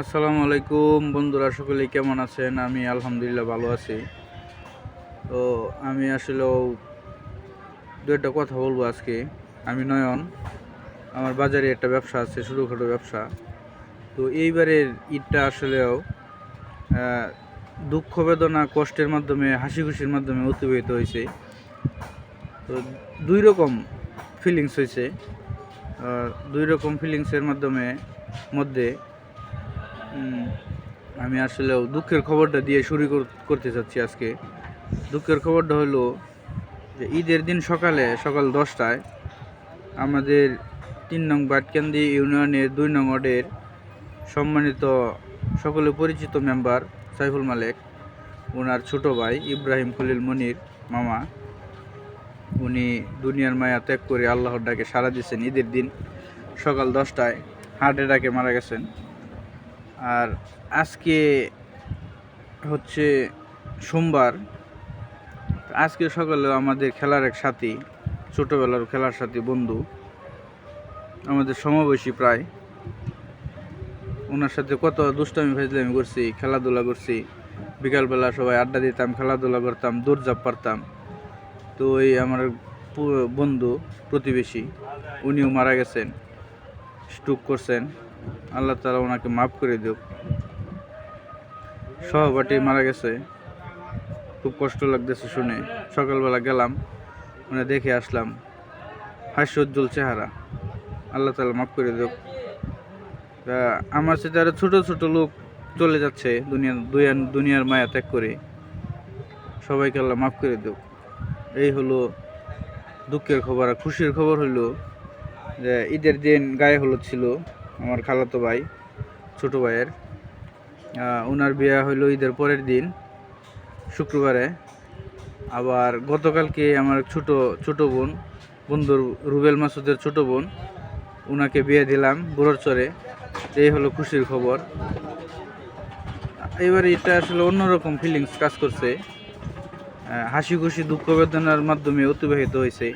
আসসালামু আলাইকুম বন্ধুরা, সকলেই কেমন আছেন? আমি আলহামদুলিল্লাহ ভালো আছি। তো আমি আসলেও দু একটা কথা বলব আজকে। আমি নয়ন, আমার বাজারে একটা ব্যবসা আছে, ছোটোখাটো ব্যবসা। তো এইবারের ঈদটা আসলেও দুঃখ, বেদনা, কষ্টের মাধ্যমে হাসি খুশির মাধ্যমে অতিবাহিত হয়েছে। তো দুই রকম ফিলিংস হয়েছে। দুই রকম ফিলিংসের মাধ্যমে, মধ্যে আমি আসলেও দুঃখের খবরটা দিয়ে শুরু কর- করতে চাচ্ছি আজকে। দুঃখের খবরটা হলো যে ঈদের দিন সকালে, সকাল দশটায় আমাদের তিন নং বাটকান্দি ইউনিয়নের দুই নং ওয়ার্ডের সম্মানিত সকলে পরিচিত মেম্বার সাইফুল মালেক ওনার ছোট ভাই ইব্রাহিম খলিল মনির মামা, উনি দুনিয়ার মায়া ত্যাগ করে আল্লাহর ডাকে সাড়া দিয়েছেন ঈদের দিন সকাল দশটায়। হার্ট অ্যাটাকে মারা গেছেন। আর আজকে হচ্ছে সোমবার। আজকে সকালে আমাদের খেলার এক সাথী, ছোটোবেলার খেলার সাথী বন্ধু, আমাদের সমবয়সী প্রায়, ওনার সাথে কত দুষ্টামি ফাজলামি করছি, খেলাধুলা করছি। বিকালবেলা সবাই আড্ডা দিতাম, খেলাধুলা করতাম, দৌড়ঝাঁপ পারতাম। তো ওই আমার বন্ধু, প্রতিবেশী, উনিও মারা গেছেন, স্ট্রোক করছেন। আল্লাহ তালা ওনাকে মাফ করে দিও। সহপাঠী মারা গেছে। খুব কষ্ট লাগতেছে শুনে। সকালবেলা গেলাম মানে দেখে আসলাম হাস্য উজ্জ্বল চেহারা। আল্লাহ তালা মাফ করে দিও। তা আমার সাথে আরও ছোট ছোট লোক চলে যাচ্ছে দুনিয়া দুনিয়ার দুনিয়ার মায়া ত্যাগ করে। সবাইকে আল্লাহ মাফ করে দিও। এই হলো দুঃখের খবর আর খুশির খবর হলো যে ঈদের দিন গায়ে হলুদ ছিল। আমার খালাতো ভাই, ছোটো ভাইয়ের। ওনার বিয়ে হইল ঈদের পরের দিন, শুক্রবারে। আবার গতকালকে আমার ছোট ছোট বোন, বন্ধুর রুবেল মাসুদের ছোট বোন ওনাকে বিয়ে দিলাম বুড়োর চরে। এই হলো খুশির খবর। এবার এটা আসলে অন্যরকম ফিলিংস কাজ করছে। হাসি খুশি দুঃখ বেদনার মাধ্যমে অতিবাহিত হয়েছে।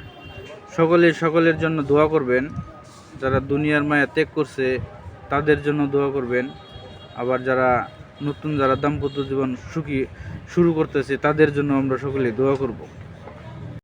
সকলে সকলের জন্য দোয়া করবেন। যারা দুনিয়ার মায়া ত্যাগ করছে, তাদের জন্য দোয়া করবেন। আবার যারা নতুন, যারা দাম্পত্য জীবন সুখী শুরু করতেছে, তাদের জন্য আমরা সকলে দোয়া করব।